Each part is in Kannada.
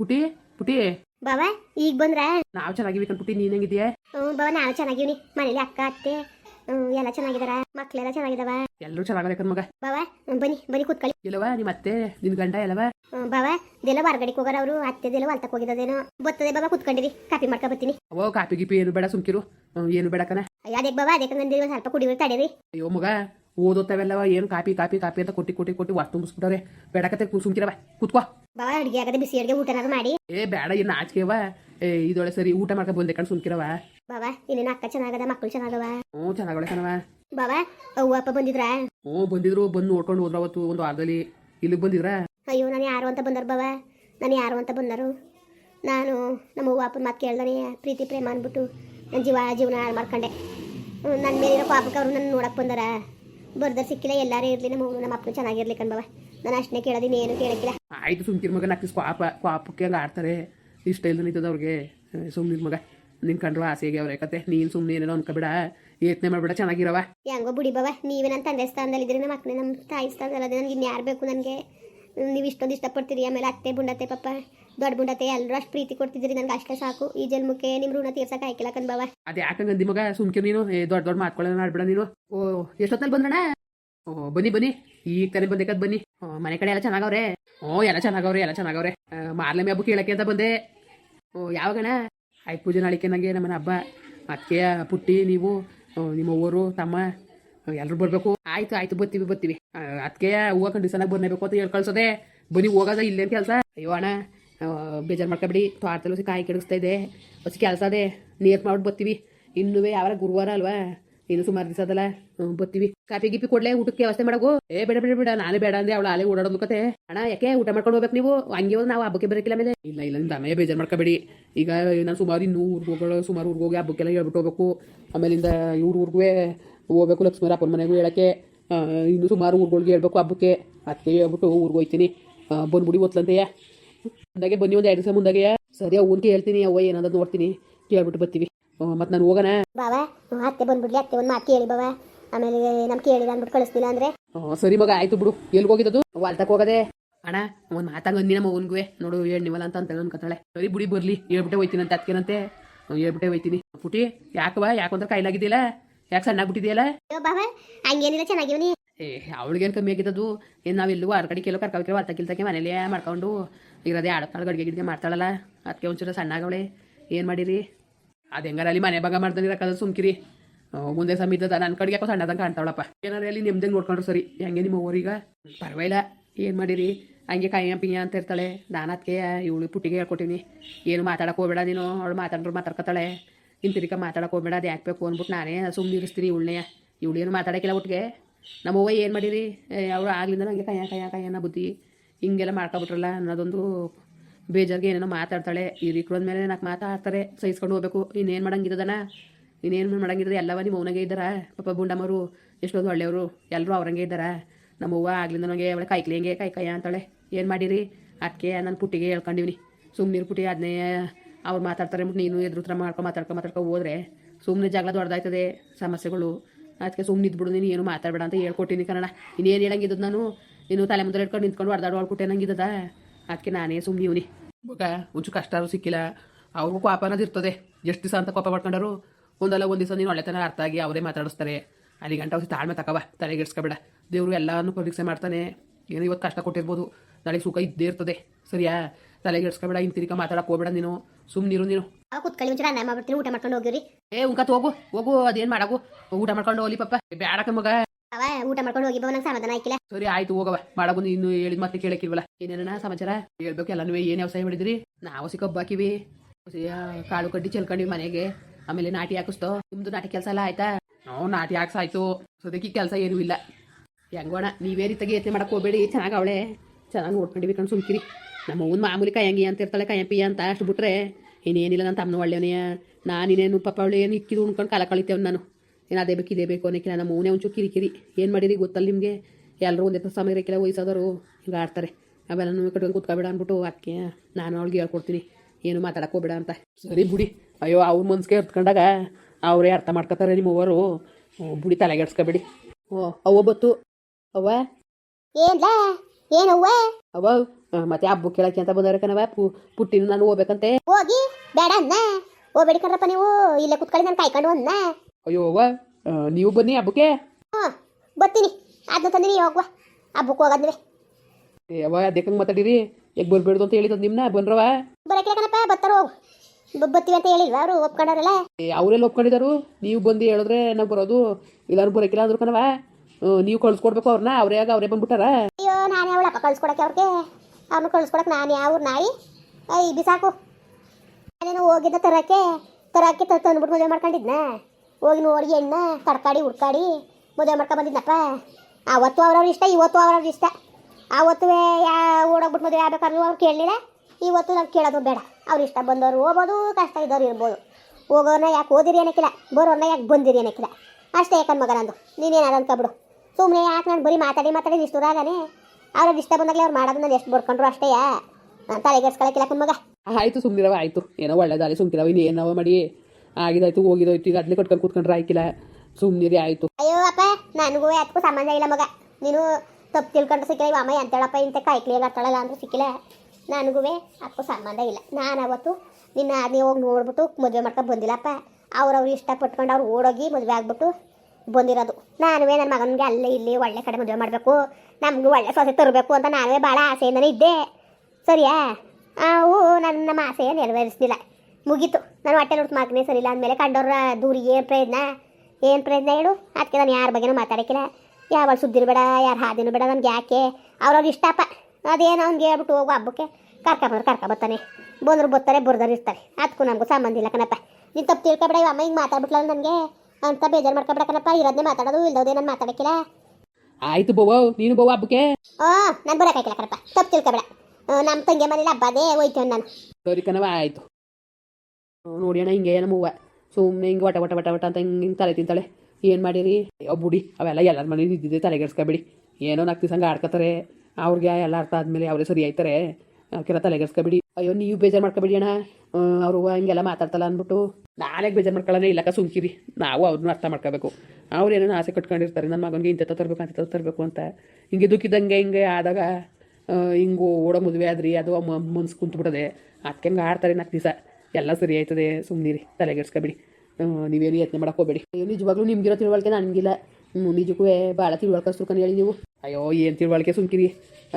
ಪುಟಿ ಪುಟಿ. ಬಾಬಾ ಈಗ ಬಂದ್ರ? ನಾವ್ ಚೆನ್ನಾಗಿವಿ ಪುಟಿ ನೀನ್ ಹೆಂಗಿದ್ಯಾ? ಹ್ಞೂ ಬಾಬಾ ನಾನು ಚೆನ್ನಾಗಿವ್ನಿ. ಮನೇಲಿ ಅಕ್ಕ ಅತ್ತೆ ಎಲ್ಲ ಚೆನ್ನಾಗಿದಾರ? ಮಕ್ಳೆಲ್ಲ ಚೆನ್ನಾಗಿದಾವ? ಎಲ್ಲರೂ ಚೆನ್ನಾಗದೆ ಕಣ್ ಮಗ. ಬಾಬಾ ಹ್ಮ್, ಬನ್ನಿ ಬನ್ನಿ ಕೂತ್ಕೊಳ್ಳಿ. ಇಲ್ಲವ ನಿಮ್ಮ ಅತ್ತೆ ನಿನ್ ಗಂಡ ಎಲ್ಲವ? ಬಾಬಾ ಇದೆಲ್ಲ ಹೊರಗಡೆಗೆ ಹೋಗಾರ ಅವರು ಅತ್ತೆದೆಲ್ಲ ಹೊಲ್ತಕ್ ಹೋಗಿದ್ದೇನೋ ಬರ್ತದೆ ಬಾಬಾ ಕೂತ್ಕೊಂಡಿರಿ ಕಾಫಿ ಮಾಡ್ಕೊ ಬರ್ತೀನಿ ಅವೋ ಕಾಪಿ ಗಿಪಿ ಏನು ಬೇಡ ಸುಮ್ಕಿರು. ಹ್ಮ್, ಏನು ಬೇಡ ಕಣ. ಅಯ್ಯೋ ಅದಕ್ಕೆ ಬಾಬಾ ಅದಕ್ಕೆ ನಂದಿರಿ ಒಂದು ಸ್ವಲ್ಪ ಕುಡಿಯೋರು ತಡೀರಿ. ಅಯ್ಯೋ ಮಗ ಓದೋತಾವೆಲ್ಲವ ಏನು ಕಾಪಿ ಕಾಪಿ ಕಾಪಿ ಅಂತ ಕೊಟ್ಟಿ ಕೊಟ್ಟಿ ಕೊಟ್ಟಿ ವಾಟ್ ತುಂಬಿಸ್ಬಿಟ್ಟವ್ರೆ. ಬೇಡಕತ್ತೆ ಸುಮ್ಕಿರವ ಕುತ್ಕೋ. ಬಾ ಅಡಿಗೆ ಆಗದೆ ಬಿಸಿ ಅಡಿಗೆ ಊಟ ಏನಾದ್ರು ಮಾಡಿ. ಏ ಬೇಡ ಇನ್ನು ಆಚೆವ ಏ ಇದೊಳೆ ಸರಿ ಊಟ ಮಾಡ್ಕೊ ಬಂದೆ ಕಣ್ ಸುಮ್ಕಿರವ ಬಾವ ಇಲ್ಲಿನ ಅಕ್ಕ ಚೆನ್ನಾಗದ ಮಕ್ಕಳು ಚೆನ್ನಾಗವ? ಹ್ಞೂ ಚೆನ್ನಾಗಳೆ ಕಣವ ಬಾವ ಅವ್ವ ಅಪ್ಪ ಬಂದಿದ್ರ? ಹ್ಞೂ ಬಂದಿದ್ರು ಬಂದು ನೋಡ್ಕೊಂಡು ಹೋದ್ರ ಅವತ್ತು ಒಂದು ವಾರದಲ್ಲಿ. ಇಲ್ಲಿಗೆ ಬಂದಿದ್ರ? ಅಯ್ಯೋ ನಾನು ಯಾರು ಅಂತ ಬಂದರು ಬಾವ? ನಾನು ಯಾರು ಅಂತ ಬಂದರು? ನಾನು ನಮ್ಮ ಅವ್ವ ಅಪ್ಪನ ಮಾತು ಕೇಳ್ದಾನೆ ಪ್ರೀತಿ ಪ್ರೇಮ ಅಂದ್ಬಿಟ್ಟು ನನ್ನ ಜೀವ ಜೀವನ ಹಾಳು ಮಾಡ್ಕೊಂಡೆ. ನನ್ನ ಮೇಲಿರೋ ಪಾಪಕ್ಕೆ ಅವರು ನನ್ನ ನೋಡಕ್ಕೆ ಬಂದಾರ. ಬರ್ದರ್ ಸಿಕ್ಕಿಲ್ಲ ಎಲ್ಲರೂ ಇರ್ಲಿ ನಮ್ಮ ನಮ್ಮ ಅಪ್ಪನು ಚೆನ್ನಾಗಿರ್ಲಿ ಕಣ್ಬವ ನಾನು ಅಷ್ಟನ್ನೇ ಕೇಳೋದಿನ ಏನು ಕೇಳಕ್ಕಿಲ್ಲ. ಆಯ್ತು ಸುಮ್ಕಿರ್ ಮಗ ನಾಲ್ಕು ಕ್ವಾಪ ಕ್ವಾಪಕ್ಕೆ ಹಂಗೆ ಆಡ್ತಾರೆ. ಇಷ್ಟ ಇಲ್ದ ನಿಂತದ ಅವ್ರಿಗೆ. ಸುಮ್ನಿರ್ ಮಗ ನಿನ್ ಕಂಡ್ರು ಆಸೆಗೆ ಅವ್ರ ಕತೆ. ನೀನು ಸುಮ್ಮನೆ ಏನೇನೋ ಅನ್ಕೋಬೇಡ. ಏತ್ನೆ ಮಾಡ್ಬೇಡ ಚೆನ್ನಾಗಿರವ. ಹೆಂಗೋ ಬುಡಿ ಬಾವ ನೀವೇ ನನ್ನ ತಂದೆ ಸ್ಥಾನದಲ್ಲಿದ್ದೀರಿ ನಮ್ಮ ಮಕ್ಕಳೇ ನಮ್ಮ ತಾಯಿ ಸ್ಥಾನದಲ್ಲದೆ ನನಗೆ ಇನ್ಯಾರು ಬೇಕು ನನಗೆ? ನೀವು ಇಷ್ಟೊಂದು ಇಷ್ಟಪಡ್ತೀರಿ, ಆಮೇಲೆ ಅತ್ತೆ, ಬುಂಡತ್ತೆ, ಪಪ್ಪ, ದೊಡ್ಡ ಬುಂಡತ್ತೆ ಎಲ್ಲರೂ ಅಷ್ಟು ಪ್ರೀತಿ ಕೊಡ್ತಿದ್ದೀರಿ ನನಗೆ ಅಷ್ಟೇ ಸಾಕು. ಈ ಜನ್ಮಕ್ಕೆ ನಿಮ್ಮ ಋಣ ತೀರ್ಸಕ್ಕೆ ಆಯ್ಕಿಲ್ಲ ಕಣ್ಬವ. ಬಾವ ಯಾಕಂಗೆ ಅಂದಿ ಮಗ ಸುಮ್ಕೆ ನೀನು ದೊಡ್ಡ ದೊಡ್ಡ ಮಾತ್ಕೊಳ್ಳೋಣ ಮಾಡ್ಬಿಡ ನೀನು. ಓ ಎಷ್ಟೊತ್ತಲ್ಲಿ ಬಂದ್ರಣ ಓ, ಬನ್ನಿ ಬನ್ನಿ. ಈಗ ತಾನೇ ಬಂದೇಕದ್ ಬನ್ನಿ. ಮನೆ ಕಡೆ ಎಲ್ಲ ಚೆನ್ನಾಗವ್ರೆ? ಓ, ಎಲ್ಲ ಚೆನ್ನಾಗವ್ರೆ ಎಲ್ಲ ಚೆನ್ನಾಗವ್ರೆ. ಮಾರ್ಲಮಿ ಹಬ್ಬ ಕೇಳಕ್ಕೆ ಅಂತ ಬಂದೆ. ಓ ಯಾವಾಗಣ ಆಯ್ತು ಪೂಜೆ ನಾಳಿಕೆ ನನಗೆ ನಮ್ಮನ ಹಬ್ಬ. ಅಕ್ಕಿಯ ಪುಟ್ಟಿ, ನೀವು ನಿಮ್ಮ ಊರು ತಮ್ಮ ಎಲ್ಲರೂ ಬರಬೇಕು. ಆಯ್ತು ಆಯ್ತು, ಬರ್ತೀವಿ ಬರ್ತೀವಿ. ಅದಕ್ಕೆ ಹೂವು ಆಗಿ ಬರ್ನೇಬೇಕು ಅಂತ ಹೇಳಿ ಕಳ್ಸೋದೆ. ಬನ್ನಿ, ಹೋಗೋದ ಇಲ್ಲೇನು ಕೆಲಸ. ಅಯ್ಯೋ, ಅಣ್ಣ ಬೇಜಾರು ಮಾಡ್ಕೊಬೇಡಿ ತೋಟದಲ್ಲಿ ಹೊಸ ಕಾಯಿ ಕೆಡಿಸ್ತಾ ಇದೆ. ಹೊಸ ಕೆಲಸ ಅದೇ ನೀರು ಮಾಡ್ಬಿಟ್ಟು ಬರ್ತೀವಿ. ಇನ್ನೂ ಯಾವಾಗ ಗುರುವಾರ ಅಲ್ವಾ? ಇನ್ನು ಸುಮಾರು ದಿವಸ ಅದಲ್ಲ. ಬರ್ತೀವಿ. ಕಾಫಿ ಗಿಪಿ ಕೊಡ್ಲೆ, ಊಟಕ್ಕೆ ವ್ಯವಸ್ಥೆ ಮಾಡಗು ಏ, ಬೇಡ ಬೇಡ ಬೇಡ. ನಾನೇ ಬೇಡ ಅಂದ್ರೆ ಅವಳು ಆಲೇ ಓಡಾಡೋದು ಕತೆ ಅಣ್ಣ, ಯಾಕೆ ಊಟ ಮಾಡ್ಕೊಂಡು ಹೋಗ್ಬೇಕು ನೀವು? ಹಂಗೆ ಹೋದ್ ನಾವು ಹಬ್ಬಕ್ಕೆ ಬರಕಿಲ್ಲ ಮೇಲೆ ಇಲ್ಲ ಇಲ್ಲ ಅಮ್ಮೇ ಬೇಜಾರು ಮಾಡ್ಕೋಬೇಡಿ ಈಗ ನಾನು ಸುಮಾರು ಇನ್ನೂ ಊರಿಗೆ ಸುಮಾರು ಊರಿಗೆ ಹೋಗಿ ಹಬ್ಬಕ್ಕೆಲ್ಲ ಹೇಳ್ಬಿಟ್ಟು ಹೋಗ್ಬೇಕು. ಆಮೇಲಿಂದ ಇವ್ರ ಊರಿಗೂ ಹೋಗ್ಬೇಕು ಲಕ್ಷ್ಮೀರ ಅಪ್ಪನ ಮನೆಗೂ ಹೇಳೋಕ್ಕೆ ಇನ್ನು ಸುಮಾರು ಊರುಗಳಿಗೆ ಹೇಳ್ಬೇಕು ಹಬ್ಬಕ್ಕೆ. ಅದಕ್ಕೆ ಹೇಳ್ಬಿಟ್ಟು ಊರಿಗೆ ಹೋಯ್ತೀನಿ. ಆ, ಬಂದ್ಬಿಡಿ ಒತ್ಲಂತೆಯ ಮುಂದಾಗೆ ಬನ್ನಿ ಒಂದು ಎರಡು ದಿವಸ ಮುಂದಾಗೆ ಸರಿ ಅವ್ವನ್ಗೆ ಹೇಳ್ತೀನಿ ಅವ್ವ ಏನಂದ ನೋಡ್ತೀನಿ. ಕೇಳ್ಬಿಟ್ಟು ಬರ್ತೀವಿ ಮತ್ತೆ ನಾನು ಹೋಗೋಣ. ಬಾವಾ ಅತ್ತೆ ಬಂದ್ಬಿಡ್ಲಿ ಅತ್ತೆ ಒಂದು ಮಾತು ಕೇಳಿ ಬಾವಾ. ಆಮೇಲೆ ನಮ್ಗೆ ಕೇಳಿಲ್ಲ ಅಂದ್ಬಿಟ್ಟು ಕಳಿಸ್ತಿಲ್ಲ ಅಂದ್ರೆ? ಸರಿ ಮಗ ಆಯ್ತು ಬಿಡು. ಎಲ್ಲಿ ಹೋಗಿದ್ದದು? ವಾಲ್ತಕ್ಕೆ ಹೋಗದೆ. ಅಣ್ಣ ಒಂದು ಮಾತಾಗ ನಮ್ಮ ಅವನ್ಗುವೆ ನೋಡು ಹೇಳಿವಲ್ಲ ಅಂತ ಅಂತ ಅನ್ಕೊತಾಳೆ ಸರಿ ಬುಡಿ ಬರ್ಲಿ. ಹೇಳ್ಬಿಟ್ಟೆ ಹೋಯ್ತೀನಿ ಅಂತ ಅದಕ್ಕೇನಂತೆ ಹೇಳ್ಬಿಟ್ಟೆ ಹೋಯ್ತೀನಿ. ಪುಟಿ ಯಾಕವಾ ಯಾಕಂದ್ರೆ ಕೈಲಾಗಿದ್ದಿಲ್ಲ? ಯಾಕೆ ಸಣ್ಣಾಗ್ಬಿಟ್ಟಿದೆಯಲ್ಲ ಅಯ್ಯೋ ಬಾಬಾ ಹಂಗೇನಿಲ್ಲ ಚೆನ್ನಾಗಿವನಿ ಏ ಅವಳಿಗೇನು ಕಮ್ಮಿ ಆಗಿದ್ದದು? ಏನು ನಾವೆಲ್ಲೂ ಆರು ಕಡೆ ಕೆಲವು ಕರ್ಕೊಬೇಕಿರೋ ಅರ್ಥ ಕಿಲ್ತಕ್ಕೆ ಮನೇಲಿ ಮಾಡ್ಕೊಂಡು ಇರೋದೇ ಆಡತ್ತಾಳ ಗಡಿಗೆ ಗಿಡಿಗೆ ಮಾಡ್ತಾಳಲ್ಲ. ಅದಕ್ಕೆ ಒಂಚೂರು ಸಣ್ಣಾಗವಳೆ ಏನು ಮಾಡಿರಿ? ಅದು ಹೆಂಗಾರ ಅಲ್ಲಿ ಮನೆ ಭಾಗ ಮಾಡ್ದಂಗೆ ಇರಕ್ಕದ ಸುಮ್ಕಿರಿ. ಮುಂದೆ ಸಮಿತದ ನನ್ನ ಕಡೆಗೆ ಯಾಕೋ ಸಣ್ಣದಂಗೆ ಕಾಣ್ತಾವಳಪ್ಪ. ಏನಾರ ಅಲ್ಲಿ ನಿಮ್ದಂಗೆ ನೋಡ್ಕೊಂಡ್ರು ಸರಿ. ಹೆಂಗೆ ನಿಮ್ಮ ಊರೀಗ? ಪರವಾಗಿಲ್ಲ. ಏನು ಮಾಡಿರಿ? ಹಂಗೆ ಕಾಯ ಪಿಂಗ ಅಂತ ಇರ್ತಾಳೆ. ನಾನು ಅದಕ್ಕೆ ಇವಳು ಪುಟ್ಟಿಗೆ ಹೇಳ್ಕೊಟ್ಟಿನಿ. ಏನು ಮಾತಾಡಕ್ಕೆ ಹೋಗ್ಬೇಡ ನೀನು. ಅವಳು ಮಾತಾಡಿದ್ರು ಮಾತಾಡ್ಕೊತಾಳೆ. ಇಂತಿರಿಕ ಮಾತಾಡಕ್ಕೆ ಹೋಗ್ಬೇಡ, ಅದು ಯಾಕೆ ಬೇಕು ಅಂದ್ಬಿಟ್ಟು ನಾನೇ ಸುಮ್ಮನೆ ಇರಿಸ್ತೀನಿ ಇವಳನ್ನೇ. ಇವಳೇನು ಮಾತಾಡೋಕ್ಕಿಲ್ಲ ಒಟ್ಟಿಗೆ ನಮ್ಮವ್ವ ಏನು ಮಾಡಿರಿ? ಅವರು ಆಗ್ಲಿಂದ ನನಗೆ ಕೈಯ ಕೈಯ ಕಯ್ಯನ ಬುದ್ಧಿ. ಹಿಂಗೆಲ್ಲ ಮಾಡ್ಕೊಬಿಟ್ರಲ್ಲ, ಅನ್ನೋದೊಂದು ಬೇಜಾರಿಗೆ ಏನೇನೋ ಮಾತಾಡ್ತಾಳೆ. ಹಿರಿಕ್ಳದ ಮೇಲೆ ನಾಲ್ಕು ಮಾತಾಡ್ತಾರೆ ಸಹಿಸ್ಕೊಂಡು ಹೋಗ್ಬೇಕು. ಇನ್ನೇನು ಮಾಡಂಗಿದ್ದದನ? ಇನ್ನೇನು ಮಾಡಂಗಿದ್ರೆ ಎಲ್ಲವ ನಿಮ್ಮ ಅವನಾಗೆ ಇದ್ದಾರ? ಪಾಪ ಬುಂಡಮ್ಮರು ಎಷ್ಟೊಂದು ಒಳ್ಳೆಯವರು. ಎಲ್ಲರೂ ಅವ್ರಂಗೆ ಇದ್ದಾರ? ನಮ್ಮವ್ವ ಆಗ್ಲಿಂದ ನನಗೆ ಅವಳೆ ಕೈಕ್ಲಿ ಹೆಂಗೆ ಕೈ ಕೈ ಅಂತಾಳೆ. ಏನು ಮಾಡಿರಿ? ಅದಕ್ಕೆ ನಾನು ಪುಟ್ಟಿಗೆ ಹೇಳ್ಕೊಂಡಿವ್ನಿ. ಸುಮ್ಮನೆ ಪುಟ್ಟಿ ಅದನ್ನೇ ಅವ್ರು ಮಾತಾಡ್ತಾರೆ ಅಂದ್ಬಿಟ್ಟು ನೀನು ಎದುರು ಹತ್ರ ಮಾಡ್ಕೊ, ಮಾತಾಡ್ಕೊ ಮಾತಾಡ್ಕೊ ಹೋದ್ರೆ ಸುಮ್ಮನೆ ಜಗಳ ದೊಡ್ಡದಾಯ್ತದೆ ಸಮಸ್ಯೆಗಳು. ಅದಕ್ಕೆ ಸುಮ್ಮನೆ ಇದ್ಬಿಡು ನೀನು ಏನು ಮಾತಾಡಬೇಡ ಅಂತ ಹೇಳ್ಕೊಟ್ಟಿನಿ ಕನ್ನಡ. ಇನ್ನೇನು ಹೇಳಂಗಿದ್ದದು ನಾನು? ನೀನು ತಲೆ ಮುಂದೆ ಇಟ್ಕೊಂಡು ನಿಂತ್ಕೊಂಡು ಹೊಡೆದಾಡು ನಂಗಿದ್ದದ ಅದಕ್ಕೆ ನಾನೇ ಸುಮ್ಮನೆ ಇವನಿ. ಇವಾಗ ಹುಚ್ಚು ಕಷ್ಟ ಸಿಕ್ಕಿಲ್ಲ. ಅವ್ರಿಗೂ ಕೋಪ ಅನ್ನೋದು ಇರ್ತದೆ. ಎಷ್ಟು ದಿವಸ ಅಂತ ಕೋಪ ಮಾಡ್ಕೊಂಡರು ಒಂದಲ್ಲ ಒಂದು ದಿವಸ ನೀನು ಒಳ್ಳೆತನ ಅರ್ಥ ಆಗಿ ಅವರೇ ಮಾತಾಡಿಸ್ತಾರೆ. ಅಲ್ಲಿ ಗಂಟೆ ಹೋಗಿ ತಾಳ್ಮೆ ತಕವ ತಲೆಗೆಡ್ಸ್ಕೊಬೇಡ ದೇವರು ಎಲ್ಲಾನು ಪರೀಕ್ಷೆ ಮಾಡ್ತಾನೆ. ಏನು ಇವತ್ತು ಕಷ್ಟ ಕೊಟ್ಟಿರ್ಬೋದು. ನಾಳೆ ಸುಖ ಇದ್ದೇ ಇರ್ತದೆ. ಸರಿಯಾ? ತಲೆಗೆಡ್ಸ್ಕೊಬೇಡ ಹಿಂತಿರಿಕ ಮಾತಾಡಕ್ಕೆ ಹೋಗ್ಬೇಡ ನೀನು. ಸುಮ್ಮನಿರು ನೀನು. ಕುತ್ಕೊಳ್ಳಿ ಮುಂಚೆ ಅನ್ನ ಮಾಡ್ಬಿಡ್ತೀನಿ ಊಟ ಮಾಡ್ಕೊಂಡು ಹೋಗಿರಿ ಏ ಉಂಕತ್ ಹೋಗು. ಹೋಗು ಅದೇನ್ ಮಾಡಾಗು. ಊಟ ಮಾಡ್ಕೊಂಡು ಹೋಗ್ಲಿ ಪಪ್ಪ. ಬೇಡಕ ಮಗ. ಅವ ಊಟ ಮಾಡ್ಕೊಂಡು ಹೋಗಿ ನಂಗೆ ಸಮಾಧಾನ ಆಯ್ಕಿಲ್ಲ. ಸರಿ ಆಯ್ತು ಹೋಗವ ಮಾಡಾಗು ನೀನು ಹೇಳಿದ ಮತ್ತೆ ಕೇಳಕ್ಕಿಲ್ವಲ್ಲ. ಏನೇನ ಸಮಾಚಾರ? ಹೇಳ್ಬೇಕು ಎಲ್ಲನೂ ಏನು ವ್ಯವಸಾಯ ಮಾಡಿದ್ರಿ? ನಾವು ಸಿ ಕಬ್ಬು ಹಾಕಿವಿ ಹೊಸಿ, ಆ, ಕಾಳು ಕಡ್ಡಿ ಚೆಲ್ಕಂಡ್ವಿ ಮನೆಗೆ. ಆಮೇಲೆ ನಾಟಿ ಹಾಕಿಸ್ತೋ ನಿಮ್ದು ನಾಟಿ ಕೆಲಸ ಎಲ್ಲ ಆಯ್ತಾ? ನಾವು ನಾಟಿ ಹಾಕ್ಸಾಯ್ತು. ಸದ್ಯಕ್ಕೆ ಕೆಲಸ ಏನೂ ಇಲ್ಲ. ಹೆಂಗೋಣ ನೀವೇ ರೀತಿಯಾಗಿ ಯತ್ನೆ ಮಾಡಕ್ಕೆ ಹೋಗ್ಬೇಡಿ. ಚೆನ್ನಾಗಿ ಅವಳೆ. ಚೆನ್ನಾಗಿ ನೋಡ್ಕೊಂಡಿವಿ ಕಣ್ ಸುಮ್ಕಿರಿ. ನಮ್ಮ ಅವ್ನ ಮಾಮೂಲಿ ಕೈಯಂಗಿ ಅಂತ ಇರ್ತಾಳೆ ಕೈಯಂಪಿ ಅಂತ ಅಷ್ಟು ಬಿಟ್ರೆ ಇನ್ನೇನಿಲ್ಲ. ನನ್ನ ತಮ್ಮನ ಒಳ್ಳೆಯವನೇ ನಾನು ಇನ್ನೇನು ಪಾಪ ಅವಳು ಏನು ಇಕ್ಕಿದು ಉಣ್ಕೊಂಡು ಕಾಲ ಕಳಿತೇವೆ ನಾನು. ಏನು ಅದೇ ಬೇಕು ಇದೇ ಬೇಕು ಅನ್ನೋಕ್ಕಿಲ್ಲ. ನಮ್ಮ ಮೌನೇ ಒಂಚೂರು ಕಿರಿಕಿರಿ. ಏನು ಮಾಡಿರಿ ಗೊತ್ತಲ್ಲ ನಿಮಗೆ? ಎಲ್ಲರೂ ಒಂದೇ ಸಮಯ ಇರೋಕ್ಕಿಲ್ಲ ವಯಸ್ಸಾದವರು ಹಿಂಗೆ ಆಡ್ತಾರೆ. ಅವೆಲ್ಲ ಕಟ್ಕೊಂಡು ಕೂತ್ಕೊಬೇಡ ಅಂದ್ಬಿಟ್ಟು ಅದಕ್ಕೆ ನಾನು ಅವ್ಳಿಗೆ ಹೇಳ್ಕೊಡ್ತೀನಿ. ಏನು ಮಾತಾಡಕ್ಕೆ ಹೋಗ್ಬೇಡ ಅಂತ. ಸರಿ ಬುಡಿ. ಅಯ್ಯೋ ಅವ್ರ ಮನ್ಸಿಗೆ ಹತ್ಕೊಂಡಾಗ ಅವರೇ ಅರ್ಥ ಮಾಡ್ಕೊತಾರೆ ನಿಮ್ಮವರು ಬುಡಿ ತಲೆಗೆಡ್ಸ್ಕೊಬೇಡಿ ಓ ಅವ್ವ ಬತ್ತು. ಅವ್ವ? ಅವ್ವ? ಏನವ್ವ ಮತ್ತೆ ಹಬ್ಬ ಕೇಳಕ್ಕೆ ಅಂತ ಬಂದವ್ರೆ ಕಣವ ಪುಟ್ಟಿನ ನಾನು ಹೋಗ್ಬೇಕಂತೆ ಹೋಗಿ ಬೇಡ ಅನ್ನ. ಹೋಗ್ಬೇಡಿ ಕಣ್ರಪ್ಪ ನೀವು. ಇಲ್ಲೇ ಕುತ್ಕೊಳ್ಳಿ ನಾನು ಕಾಯ್ಕೊಂಡು ಅನ್ನ. ಅಯ್ಯೋ ಅವ್ವ ನೀವು ಬನ್ನಿ ಹಬ್ಬಕ್ಕೆ ಹ್ಞೂ ಬರ್ತೀನಿ. ಅದನ್ನ ತಂದಿನಿ ಹೋಗುವ. ಹಬ್ಬಕ್ಕೆ ಹೋಗೋದ್ವೆ ಏ ಅವ್ವ ಅದಕ್ಕೆ ಮಾತಾಡಿರಿ? ಈಗ ಬರ್ಬೇಡ್ದು ಅಂತ ಹೇಳಿದ್ ನಿಮ್ನ? ಬಂದ್ರವ ಬರೋಕೆ ಕಣಪ್ಪ ಬರ್ತಾರೋ ಹೋಗು. ಬ- ಬರ್ತೀವಿ ಅಂತ ಹೇಳಿಲ್ವಾ ಅವರು ಒಪ್ಕೊಂಡಾರಲ್ಲ ಅವರೆಲ್ಲ ಒಪ್ಕೊಂಡಿದ್ದಾರು ನೀವು ಬಂದು ಹೇಳಿದ್ರೆ ನಾವು ಬರೋದು. ಇಲ್ಲಾರು ಬರೋಕಿಲ್ಲ ಅಂದ್ರು ಕಣವ ನೀವು ಕಳ್ಸ್ಕೊಡ್ಬೇಕು ಅವ್ರನ್ನ ಅವರೇ ಆಗ ಅವರೇ ಬಂದ್ಬಿಟ್ಟಾರ. ಅಯ್ಯೋ ನಾನು ಅವಳಪ್ಪ ಕಳ್ಸ್ಕೊಡಕ್ಕೆ ಅವ್ರಿಗೆ. ಅವ್ರನ್ನ ಕಳಿಸ್ಕೊಡಕ್ಕೆ ನಾನು ಯಾವ ನಾಯಿ? ಐ ಬಿಸಾಕು. ನಾನೇನು ಹೋಗಿದ್ದ ತರಕ್ಕೆ. ತರಕ್ಕೆ ತಂದ್ಬಿಟ್ಟು ಮದುವೆ ಮಾಡ್ಕೊಂಡಿದ್ನ. ಹೋಗಿ ನೋಡಿ ಎಣ್ಣ, ತಡ್ಕಾಡಿ, ಹುಡ್ಕಾಡಿ ಮದುವೆ ಮಾಡ್ಕೊಂಡು ಬಂದಿದ್ನಪ್ಪ. ಅವತ್ತು ಅವ್ರವ್ರ ಇಷ್ಟ, ಇವತ್ತು ಅವ್ರವ್ರ ಇಷ್ಟ. ಆವತ್ತು ಯಾ ಓಡೋಗ್ಬಿಟ್ಟು ಮದುವೆ ಆಗ್ಬೇಕಾದ್ರೂ ಅವ್ರು ಕೇಳಲಿಲ್ಲ. ಇವತ್ತು ನಾವು ಕೇಳೋದು ಬೇಡ. ಅವ್ರ ಇಷ್ಟ ಬಂದವರು ಹೋಗ್ಬೋದು, ಕಷ್ಟ ಇದ್ದವ್ರು ಇರ್ಬೋದು. ಹೋಗೋನ ಯಾಕೆ ಓದಿರಿ ಏನಕ್ಕಿಲ್ಲ ಬರೋರ್ನ ಯಾಕೆ ಬಂದಿರಿ ಏನಕ್ಕಿಲ್ಲ ಅಷ್ಟೇ ಯಾಕನ್ ಮಗ ನಂದು ಅದಂತ ಬಿಡು. ಸುಮ್ಮನೆ ಯಾಕೆ ನಾನು ಬರೀ ಮಾತಾಡಿ ಮಾತಾಡಿ ಇಷ್ಟುರಾಗನೆ ಅವ್ರಿಗೆ ಇಷ್ಟ ಬಂದಾಗಲೇ ಅವ್ರು ಮಾಡೋದು ನಾನು ಎಷ್ಟು ಬಡ್ಕೊಂಡ್ರು ಅಷ್ಟೇ. ನಾನು ತಲೆಗೆಡ್ಸ್ಕೊಳಕ್ಕಿಲ್ಲ ಮಗ. ಆಯ್ತು ಸುಮ್ನಿರವ ಆಯ್ತು. ಏನೋ ಒಳ್ಳೇದಾಗಲಿ ಸುಮ್ಕಿರವ ಇನ್ನು ಏನವ ಮಾಡಿ? ಆಗಿದಾಯ್ತು ಹೋಗಿದೋಯ್ತು. ಈಗ ಅದನ್ನೇ ಕಟ್ಕೊಂಡು ಕೂತ್ಕೊಂಡ್ರೆ ಆಯ್ಕಿಲ್ಲ. ಸುಮ್ನಿರಿ ಆಯ್ತು. ಅಯ್ಯೋ ಅಪ್ಪ ನನಗೂ ಯಾತ್ಕೂ ಸಂಬಂಧ ಇಲ್ಲ ಮಗ. ನೀನು ತಪ್ಪು ತಿಳ್ಕೊಂಡು ಸಿಕ್ಕಿಲ್ಲ. ಇವ ಅಮ್ಮ ಅಂತೇಳಪ್ಪ ಇಂಥ ಕ್ಲಿಯರ್ ಆಡ್ತಾಳಲ್ಲ ಅಂದ್ರೆ ಸಿಕ್ಕಿಲ್ಲ. ನನಗೂ ಅದಕ್ಕೂ ಸಂಬಂಧ ಇಲ್ಲ. ನಾನು ಅವತ್ತು ನಿನ್ನ ನೀವು ಹೋಗಿ ನೋಡ್ಬಿಟ್ಟು ಮದುವೆ ಮಾಡ್ಕೊಂಡು ಬಂದಿಲ್ಲಪ್ಪ. ಅವ್ರವ್ರು ಇಷ್ಟಪಟ್ಕೊಂಡು ಅವ್ರು ಓಡೋಗಿ ಮದುವೆ ಆಗ್ಬಿಟ್ಟು ಬಂದಿರೋದು. ನಾನುವೇ ನನ್ನ ಮಗನಿಗೆ ಅಲ್ಲೇ ಇಲ್ಲಿ ಒಳ್ಳೆ ಕಡೆ ಮದುವೆ ಮಾಡಬೇಕು. ನಮಗೂ ಒಳ್ಳೆ ಸೊಸೆ ತರಬೇಕು ಅಂತ ನಾನುವೇ ಭಾಳ ಆಸೆಯಿಂದನೇ ಇದ್ದೆ. ಸರಿಯಾ? ಅವು ನನ್ನ ನಮ್ಮ ಆಸೆಯ ನೆರವೇರಿಸ್ಲಿಲ್ಲ. ಮುಗೀತು. ನಾನು ಹೊಟ್ಟೆ ನೋಡ್ತು ಮಗನೇ ಸರಿಯಿಲ್ಲ ಅಂದಮೇಲೆ ಕಂಡವ್ರ ದೂರಿಗೆ ಏನು ಪ್ರಯತ್ನ? ಏನು ಪ್ರಯತ್ನ ಹೇಳು? ಅದಕ್ಕೆ ನಾನು ಯಾರ ಬಗ್ಗೆನೂ ಮಾತಾಡೋಕ್ಕಿಲ್ಲ. ಯಾವಾಗ ಸುದ್ದಿರು ಬೇಡ ಯಾರು ಹಾದಿನೂ ಬೇಡ, ನನಗೆ ಯಾಕೆ? ಅವ್ರವ್ರ ಇಷ್ಟಪ್ಪ ಅದೇನೋ ಅವ್ನಿಗೆ ಹೇಳ್ಬಿಟ್ಟು ಹೋಗು ಹಬ್ಬಕ್ಕೆ. ಕರ್ಕ ಕರ್ಕೊಬರ್ತಾನೆ ಬಂದ್ರು ಬರ್ತಾರೆ, ಬರ್ದವ್ರು ಇರ್ತಾರೆ. ಅದಕ್ಕೂ ನಮಗೂ ಸಂಬಂಧ ಇಲ್ಲ ಕಣಪ್ಪ. ನೀನು ತಪ್ಪು ತಿಳ್ಕೊಬೇಡ ಅಮ್ಮ ಹಿಂಗೆ ಮಾತಾಡ್ಬಿಟ್ಲಲ್ಲ ನನಗೆ. ಅಂತ ಬೇಜಾರು ಮಾಡ್ಕಬೇಡ ಕಣಪ್ಪ ಇರೋದನ್ನೇ ಮಾತಾಡೋದು ಇಲ್ದೋದೇ ನಾನು ಮಾತಾಡಕ್ಕಿಲ್ಲ. ಆಯ್ತು ಬೋವ ನೀನು ಬೋವ ಹಬ್ಬಕ್ಕೆ? ಓ ನಾನು ಬರೋಕ್ಕಾಗಿಲ್ಲ ಕಣಪ್ಪ ತಪ್ಪು ತಿಳ್ಕೊಬೇಡ. ನಮ್ಮ ತಂಗಿ ಮನೇಲಿ ಹಬ್ಬ ಅದೇ ಹೋಯ್ತು ನಾನು. ಸರಿ ಕಣವ ಆಯ್ತು. ನೋಡಿ ಅಣ್ಣ ಹಿಂಗೆ ನಮ್ಮವ್ವ ಸುಮ್ಮನೆ ಹಿಂಗೆ ವಟ ವಟ ವಟ ವಟ ಅಂತ ಹಿಂಗೆ ಹಿಂಗೆ ತಲೆ ತಿಂತಾಳೆ. ಏನು ಮಾಡಿರಿ? ಅಯ್ಯೋ ಬುಡಿ ಅವೆಲ್ಲ ಎಲ್ಲರ ಮನೇಲಿ ಇದ್ದಿದ್ದೆ ತಲೆಗೆಡ್ಸ್ಕೊಬೇಡಿ ಏನೋ ನಾಲ್ಕು ದಿವಸ ಹಂಗೆ ಆಡ್ಕೊತಾರೆ. ಅವ್ರಿಗೆ ಎಲ್ಲ ಅರ್ಥ ಆದಮೇಲೆ ಅವರೇ ಸರಿ ಆಯ್ತಾರೆ. ಅವ್ರಿಗೆಲ್ಲ ತಲೆಗೆಡ್ಸ್ಕೊಬೇಡಿ ಅಯ್ಯೋ, ನೀವು ಬೇಜಾರು ಮಾಡ್ಕೊಬೇಡಿ ಅಣ್ಣ. ಅವರು ಹಿಂಗೆಲ್ಲ ಮಾತಾಡ್ತಲ್ಲ ಅಂದ್ಬಿಟ್ಟು ನಾನೇ ಬೇಜಾರು ಮಾಡ್ಕೊಳ್ಳೋದೇ ಇಲ್ಲಕ್ಕ ಸುಮ್ಕಿರಿ. ನಾವು ಅವ್ರನ್ನೂ ಅರ್ಥ ಮಾಡ್ಕೋಬೇಕು. ಅವ್ರು ಏನೋ ಆಸೆ ಕಟ್ಕೊಂಡಿರ್ತಾರೆ ನನ್ನ ಮಗನಿಗೆ ಇಂಥ ತರಬೇಕು ಅಂತ ತರಬೇಕು ಅಂತ. ಹಿಂಗೆ ದುಃಖಿದಂಗೆ ಹಿಂಗೆ ಆದಾಗ ಹಿಂಗೆ ಓಡೋ ಮದುವೆ ಆದ್ರಿ, ಅದು ಮನ್ಸು ಕುಂತ್ಬಿಡದೆ. ಅದಕ್ಕೆ ಹಂಗೆ ಆಡ್ತಾರೆ ನಾಲ್ಕು ದಿವಸ. ಎಲ್ಲ ಸರಿ ಆಯ್ತದೆ ಸುಮ್ಮನಿರಿ ತಲೆಗೆಡ್ಸ್ಕೊಬೇಡಿ ನೀವೇನು ಯತ್ನ ಮಾಡಕ್ಕೆ ಹೋಗ್ಬೇಡಿ. ಅಯ್ಯೋ, ನಿಜವಾಗ್ಲೂ ನಿಮ್ಗಿರೋ ತಿಳುವಳಿಕೆ ನನಗಿಲ್ಲ. ನಿಜಕ್ಕೂ ಭಾಳ ತಿಳುವಳಿಕೆ ತಿಳುವಳ್ಕಸ್ರು ಹೇಳಿ ನೀವು. ಅಯ್ಯೋ, ಏನು ತಿಳುವಳಿಕೆ ಸುಮ್ಕಿರಿ.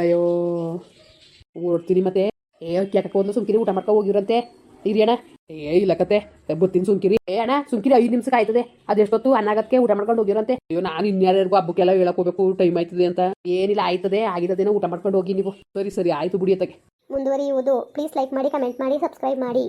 ಅಯ್ಯೋ, ಓಡ್ತೀನಿ ಮತ್ತೆ. ಏ ಕೇಳಕ್ಕೆ ಒಂದು ಸುಮ್ಕಿರಿ, ಊಟ ಮಾಡ್ಕೊ ಹೋಗಿರಂತೆ ಇರಿ ಅಣ್ಣ. ಏ, ಇಲ್ಲ ಕತೆ ಬರ್ತೀನಿ ಸುಮ್ಕಿರಿ. ಏ, ಅಣ್ಣ, ಸುಮ್ಕಿರಿ, ಐದು ನಿಮಿಷಕ್ಕೆ ಆಯ್ತದೆ. ಅದೆಷ್ಟೊತ್ತು ಅನ್ನಾಗಕ್ಕೆ ಊಟ ಮಾಡ್ಕೊಂಡು ಹೋಗಿರಂತೆ ಅಯ್ಯೋ, ನಾನು ಇನ್ಯಾರ್ಯಾರಿಗೂ ಹಬ್ಬಕ್ಕೆಲ್ಲ ಹೇಳಕ್ ಹೋಗ್ಬೇಕು ಟೈಮ್ ಆಯ್ತದೆ ಅಂತ. ಏನಿಲ್ಲ, ಆಯ್ತದೆ. ಆಗಿರೋದೇನೋ ಊಟ ಮಾಡ್ಕೊಂಡು ಹೋಗಿ ನೀವು. ಸರಿ ಸರಿ, ಆಯ್ತು ಬಿಡಿ ಅತ್ತಗೆ. ಮುಂದುವರಿಯುವುದು. ಪ್ಲೀಸ್ ಲೈಕ್ ಮಾಡಿ ಕಮೆಂಟ್ ಮಾಡಿ ಸಬ್ಸ್ಕ್ರೈಬ್ ಮಾಡಿ.